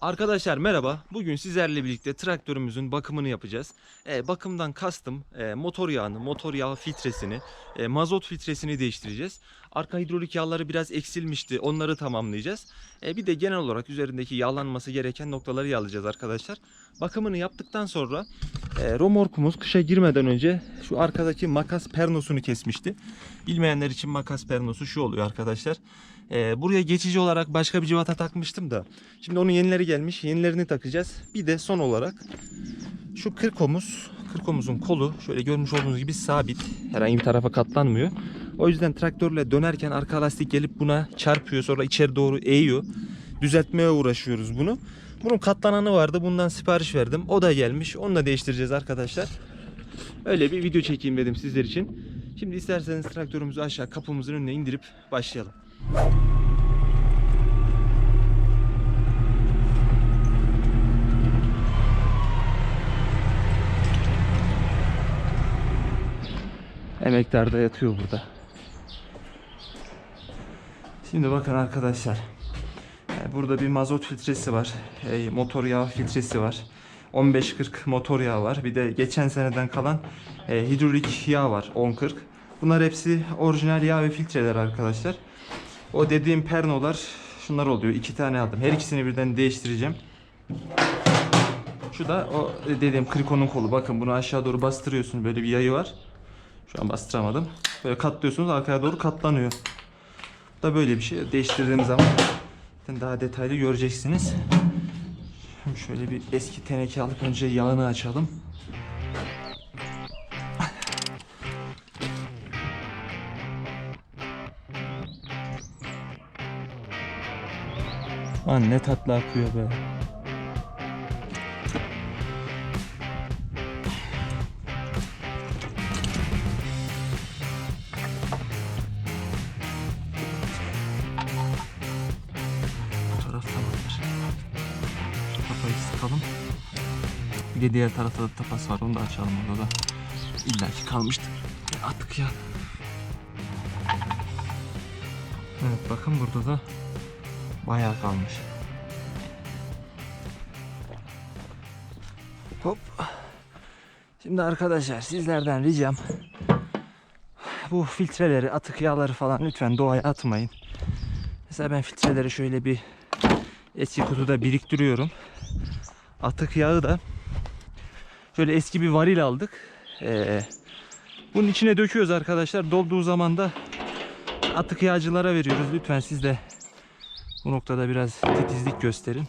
Arkadaşlar merhaba. Bugün sizlerle birlikte traktörümüzün bakımını yapacağız. E, bakımdan kastım e, motor yağını, motor yağı filtresini, e, mazot filtresini değiştireceğiz. Arka hidrolik yağları biraz eksilmişti. Onları tamamlayacağız. E, bir de genel olarak üzerindeki yağlanması gereken noktaları yağlayacağız arkadaşlar. Bakımını yaptıktan sonra e, romorkumuz kışa girmeden önce şu arkadaki makas pernosunu kesmişti. Bilmeyenler için makas pernosu şu oluyor arkadaşlar. E, buraya geçici olarak başka bir civata takmıştım da. Şimdi onun yenileri gelmiş. Yenilerini takacağız. Bir de son olarak şu kırkomuz, kırkomuzun kolu şöyle görmüş olduğunuz gibi sabit. Herhangi bir tarafa katlanmıyor. O yüzden traktörle dönerken arka lastik gelip buna çarpıyor. Sonra içeri doğru eğiyor. Düzeltmeye uğraşıyoruz bunu. Bunun katlananı vardı. Bundan sipariş verdim. O da gelmiş. Onu da değiştireceğiz arkadaşlar. Öyle bir video çekeyim dedim sizler için. Şimdi isterseniz traktörümüzü aşağı kapımızın önüne indirip başlayalım. Emektar da yatıyor burada. Şimdi bakın arkadaşlar. Burada bir mazot filtresi var. Motor yağı filtresi var. 15-40 motor yağı var. Bir de geçen seneden kalan e, hidrolik yağ var 10-40. Bunlar hepsi orijinal yağ ve filtreler arkadaşlar. O dediğim pernolar şunlar oluyor. İki tane aldım. Her ikisini birden değiştireceğim. Şu da o dediğim krikonun kolu. Bakın bunu aşağı doğru bastırıyorsun. Böyle bir yayı var. Şu an bastıramadım. Böyle katlıyorsunuz arkaya doğru katlanıyor. Bu da böyle bir şey. Değiştirdiğim zaman daha detaylı göreceksiniz. Şimdi şöyle bir eski teneke alıp önce yağını açalım. Lan ne tatlı akıyor be. Bir de diğer tarafta da tapas var. Onu da açalım orada da. İlla ki kalmıştır. Ya Attık ya. Evet bakın burada da bayağı kalmış. Hop. Şimdi arkadaşlar sizlerden ricam bu filtreleri, atık yağları falan lütfen doğaya atmayın. Mesela ben filtreleri şöyle bir eski kutuda biriktiriyorum. Atık yağı da şöyle eski bir varil aldık. Ee, bunun içine döküyoruz arkadaşlar. Dolduğu zaman da atık yağcılara veriyoruz. Lütfen siz de bu noktada biraz titizlik gösterin.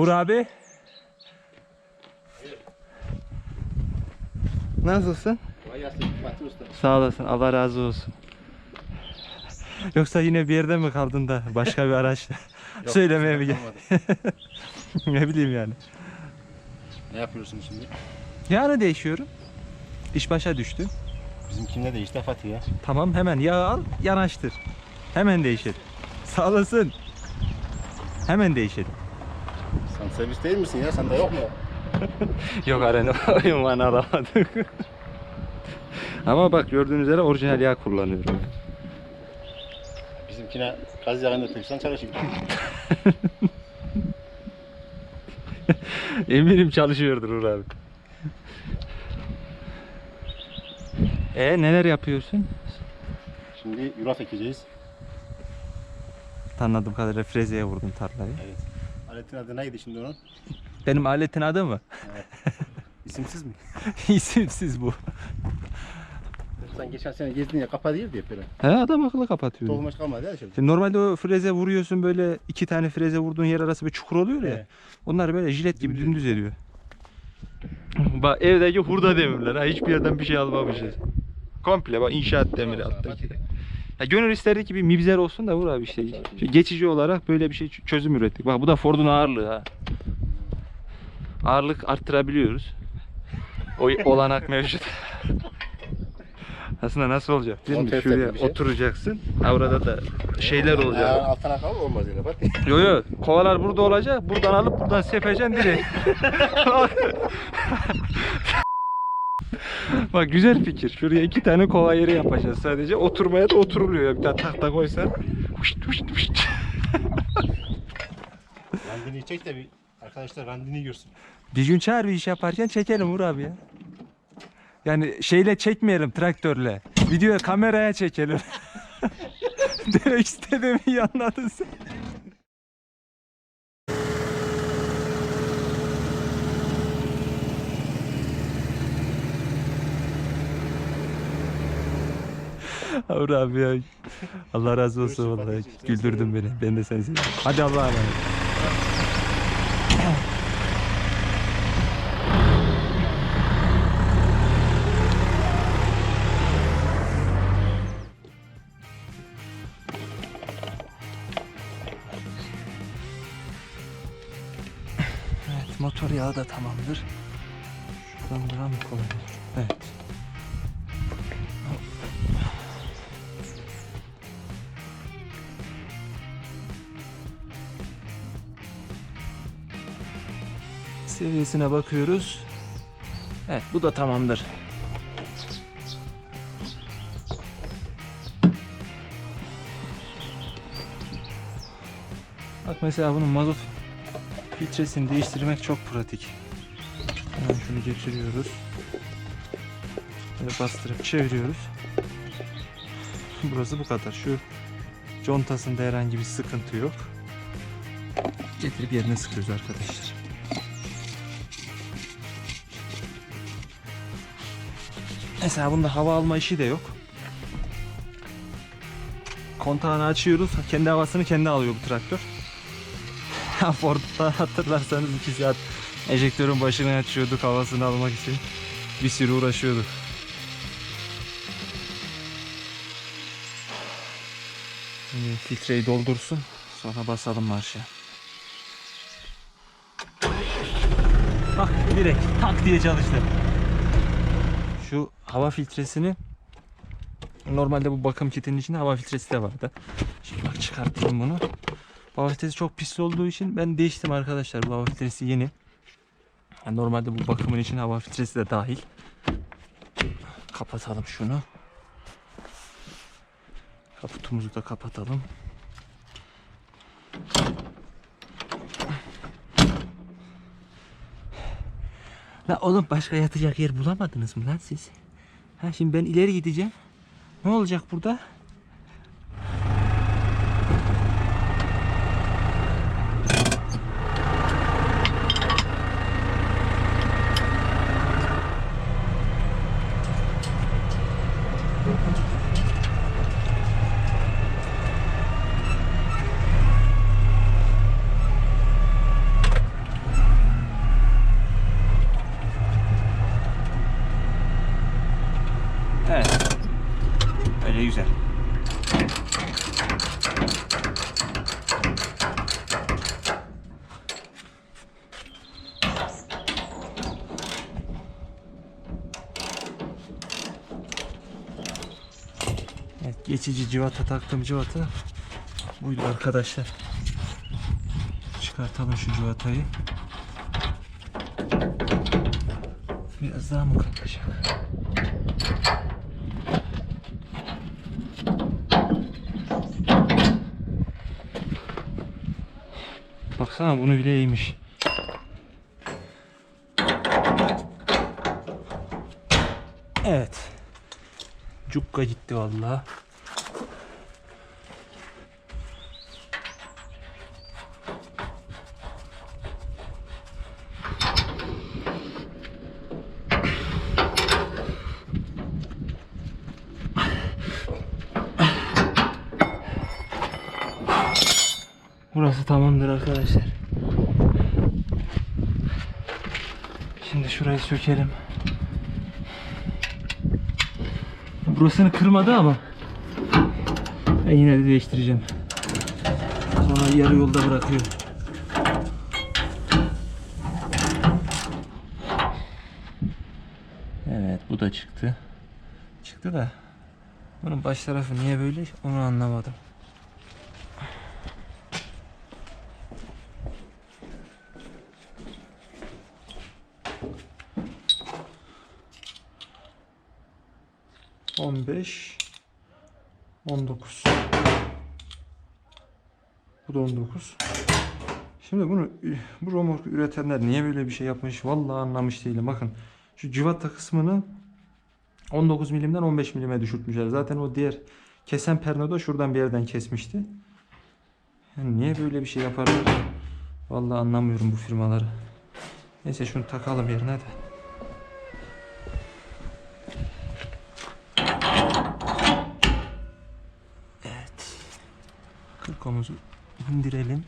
Uğur abi. Nasılsın? Sağ olasın. Allah razı olsun. Yoksa yine bir yerde mi kaldın da başka bir araçla söylemeye mi gel? ne bileyim yani. Ne yapıyorsun şimdi? Yani değişiyorum. İş başa düştü. Bizimkinde de işte Fatih ya. Tamam hemen yağ al yanaştır. Hemen değişir. Sağ olasın. Hemen değişelim. Sen servis değil misin ya? Sende yok mu? Yok arena oyun bana alamadık. Ama bak gördüğünüz üzere orijinal yağ kullanıyorum. Bizimkine gaz yağını döksen çalışır. Eminim çalışıyordur Uğur abi. E neler yapıyorsun? Şimdi yulaf ekeceğiz. Anladığım kadarıyla frezeye vurdun tarlayı. Evet. Aletin adı neydi şimdi onun? Benim aletin adı mı? İsimsiz mi? İsimsiz bu. Sen geçen sene gezdin ya kapa değil diye böyle. He adam akıllı kapatıyor. Tohum maç kalmadı ya şimdi. Şimdi normalde o freze vuruyorsun böyle iki tane freze vurduğun yer arası bir çukur oluyor ya. Evet. Onlar böyle jilet gibi dümdüz ediyor. Bak evdeki hurda demirler ha hiçbir yerden bir şey almamışız. Komple bak inşaat demiri alttaki. Ya gönül isterdi ki bir mibzer olsun da vur abi işte. Geçici olarak böyle bir şey çözüm ürettik. Bak bu da Ford'un ağırlığı ha. Ağırlık arttırabiliyoruz. O olanak mevcut. Aslında nasıl olacak değil mi? Şuraya şey. oturacaksın. Ha, Burada da şeyler olacak. altına kal olmaz öyle bak. Yo yo kovalar burada olacak. Buradan alıp buradan sepeceksin direkt. Bak güzel fikir. Şuraya iki tane kova yeri yapacağız sadece. Oturmaya da oturuluyor. ya. Bir tane tahta koysan. Huşt huşt huşt. Randini çek de bir arkadaşlar randini görsün. Bir gün çağır bir iş yaparken çekelim Uğur abi ya. Yani şeyle çekmeyelim traktörle. Videoya kameraya çekelim. Demek istediğimi iyi anladın sen. Uğur abi ya. Allah razı olsun Görüşürüz vallahi. kardeşim, seni Güldürdün beni. Ben de seni seviyorum. Hadi Allah'a emanet. Evet, motor yağı da tamamdır. Şuradan daha mı? Evet. Seviyesine bakıyoruz. Evet, bu da tamamdır. Bak mesela bunun mazot filtresini değiştirmek çok pratik. Hemen şunu geçiriyoruz. Böyle bastırıp çeviriyoruz. Burası bu kadar. Şu contasında herhangi bir sıkıntı yok. Getirip yerine sıkıyoruz arkadaşlar. Mesela bunda hava alma işi de yok. Kontağını açıyoruz. Kendi havasını kendi alıyor bu traktör. Ford'da hatırlarsanız 2 saat enjektörün başını açıyorduk havasını almak için. Bir sürü uğraşıyorduk. Şimdi filtreyi doldursun. Sonra basalım marşa. Bak direkt tak diye çalıştı. Şu hava filtresini normalde bu bakım kitinin içinde hava filtresi de vardı. Şimdi bak çıkartayım bunu. Bu hava filtresi çok pis olduğu için ben değiştim arkadaşlar. Bu hava filtresi yeni. Yani normalde bu bakımın için hava filtresi de dahil. Kapatalım şunu. Kaputumuzu da kapatalım. La oğlum başka yatacak yer bulamadınız mı lan siz? Ha şimdi ben ileri gideceğim. Ne olacak burada? Evet. Öyle güzel. Evet, geçici civata taktım civata. Buydu arkadaşlar. Çıkartalım şu civatayı. Biraz daha mı kalkacak? Baksana bunu bile iyiymiş. Evet. Cukka gitti vallahi. Burası tamamdır arkadaşlar. Şimdi şurayı sökelim. Burasını kırmadı ama ben yine de değiştireceğim. Sonra yarı yolda bırakıyor. Evet bu da çıktı. Çıktı da bunun baş tarafı niye böyle onu anlamadım. On beş, on dokuz. Bu da on dokuz. Şimdi bunu bu romorku üretenler niye böyle bir şey yapmış? Vallahi anlamış değilim. Bakın şu civata kısmını 19 milimden 15 milime düşürtmüşler. Zaten o diğer kesen pernoda şuradan bir yerden kesmişti. Yani niye böyle bir şey yaparlar? Vallahi anlamıyorum bu firmaları. Neyse şunu takalım yerine de. Kırkomuzu indirelim.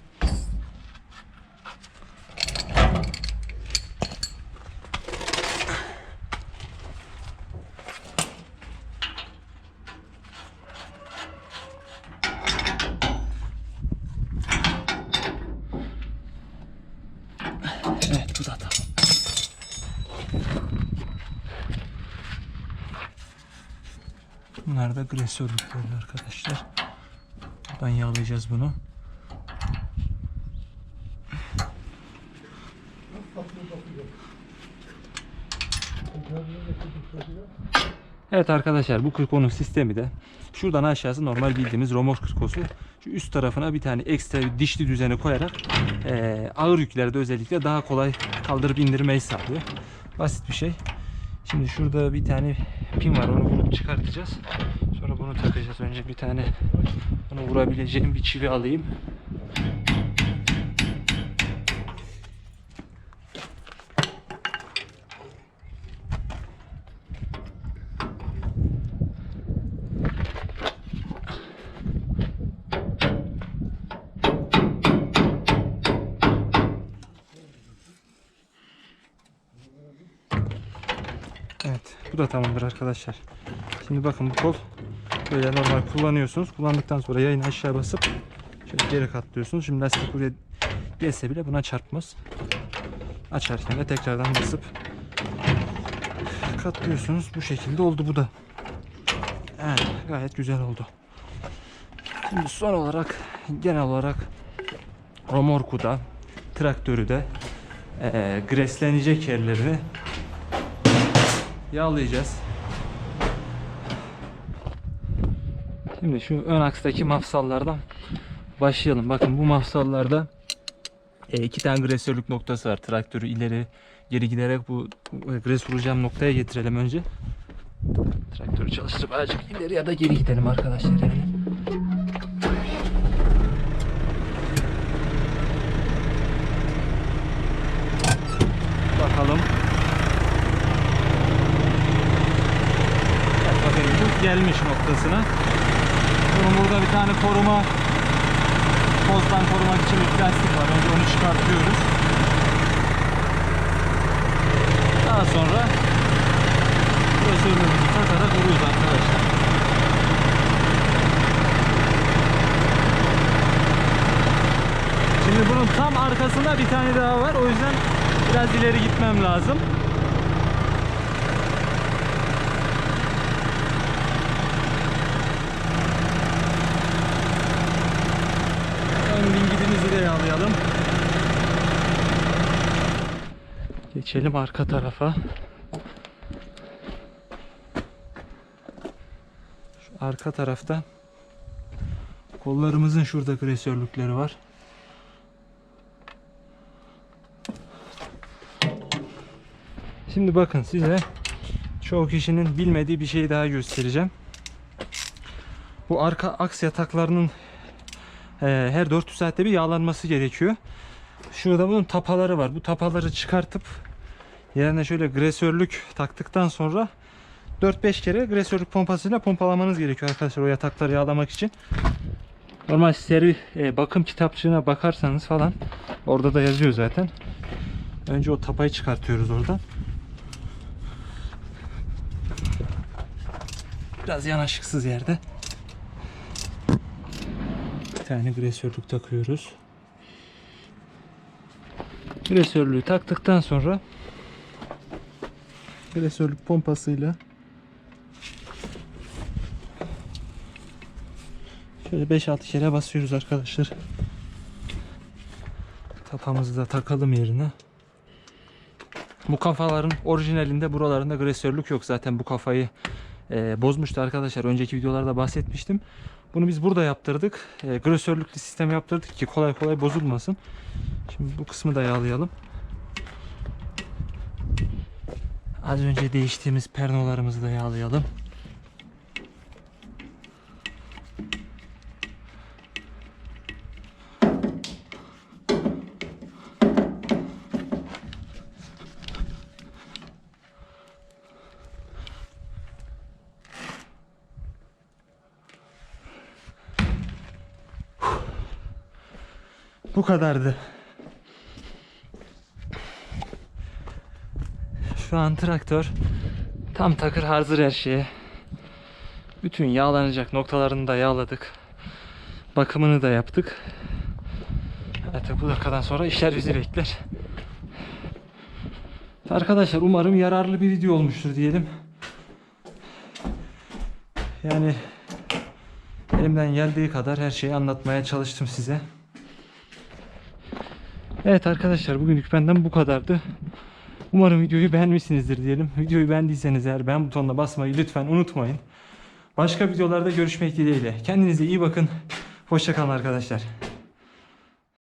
Evet bu da tamam. Bunlar da gresörlükleri arkadaşlar. Buradan yağlayacağız bunu. Evet arkadaşlar bu kırkonun sistemi de şuradan aşağısı normal bildiğimiz romork kırkosu. Şu üst tarafına bir tane ekstra dişli düzeni koyarak eee, ağır yüklerde özellikle daha kolay kaldırıp indirmeyi sağlıyor. Basit bir şey. Şimdi şurada bir tane pin var onu bulup çıkartacağız. Takacağız. Önce bir tane bunu vurabileceğim bir çivi alayım. Evet, bu da tamamdır arkadaşlar. Şimdi bakın bu kol böyle normal kullanıyorsunuz. Kullandıktan sonra yayını aşağı basıp şöyle geri katlıyorsunuz. Şimdi lastik buraya gelse bile buna çarpmaz. Açarken de tekrardan basıp katlıyorsunuz. Bu şekilde oldu bu da. Evet, gayet güzel oldu. Şimdi son olarak genel olarak romorku da traktörü de eee greslenecek yerlerini yağlayacağız. Şimdi şu ön akstaki mafsallardan başlayalım. Bakın bu mafsallarda e, iki tane gresörlük noktası var. Traktörü ileri geri giderek bu gres vuracağım noktaya getirelim önce. Traktörü çalıştırıp azıcık ileri ya da geri gidelim arkadaşlar yani. Bakalım. Evet, bakın gelmiş noktasına. Bunun burada bir tane koruma tozdan korumak için bir plastik var. Önce onu çıkartıyoruz. Daha sonra presörümüzü takarak vuruyoruz arkadaşlar. Şimdi bunun tam arkasında bir tane daha var. O yüzden biraz ileri gitmem lazım. Ön dingidimizi de yağlayalım. Geçelim arka tarafa. Şu arka tarafta kollarımızın şurada gresörlükleri var. Şimdi bakın size çoğu kişinin bilmediği bir şey daha göstereceğim. Bu arka aks yataklarının e, her 400 saatte bir yağlanması gerekiyor. Şurada bunun tapaları var. Bu tapaları çıkartıp yerine şöyle gresörlük taktıktan sonra 4-5 kere gresörlük pompasıyla pompalamanız gerekiyor arkadaşlar o yatakları yağlamak için. Normal seri e, bakım kitapçığına bakarsanız falan orada da yazıyor zaten. Önce o tapayı çıkartıyoruz oradan. Biraz yanaşıksız yerde. Bir tane gresörlük takıyoruz. Gresörlüğü taktıktan sonra gresörlük pompasıyla şöyle 5-6 kere basıyoruz arkadaşlar. Tapamızı da takalım yerine. Bu kafaların orijinalinde buralarında gresörlük yok. Zaten bu kafayı e, bozmuştu arkadaşlar. Önceki videolarda bahsetmiştim. Bunu biz burada yaptırdık. E, sistem yaptırdık ki kolay kolay bozulmasın. Şimdi bu kısmı da yağlayalım. Az önce değiştiğimiz pernolarımızı da yağlayalım. Bu kadardı. Şu an traktör tam takır hazır her şeye. Bütün yağlanacak noktalarını da yağladık. Bakımını da yaptık. Artık bu dakikadan sonra işler bizi bekler. Arkadaşlar umarım yararlı bir video olmuştur diyelim. Yani elimden geldiği kadar her şeyi anlatmaya çalıştım size. Evet arkadaşlar bugünlük benden bu kadardı. Umarım videoyu beğenmişsinizdir diyelim. Videoyu beğendiyseniz eğer beğen butonuna basmayı lütfen unutmayın. Başka videolarda görüşmek dileğiyle. Kendinize iyi bakın. Hoşçakalın arkadaşlar.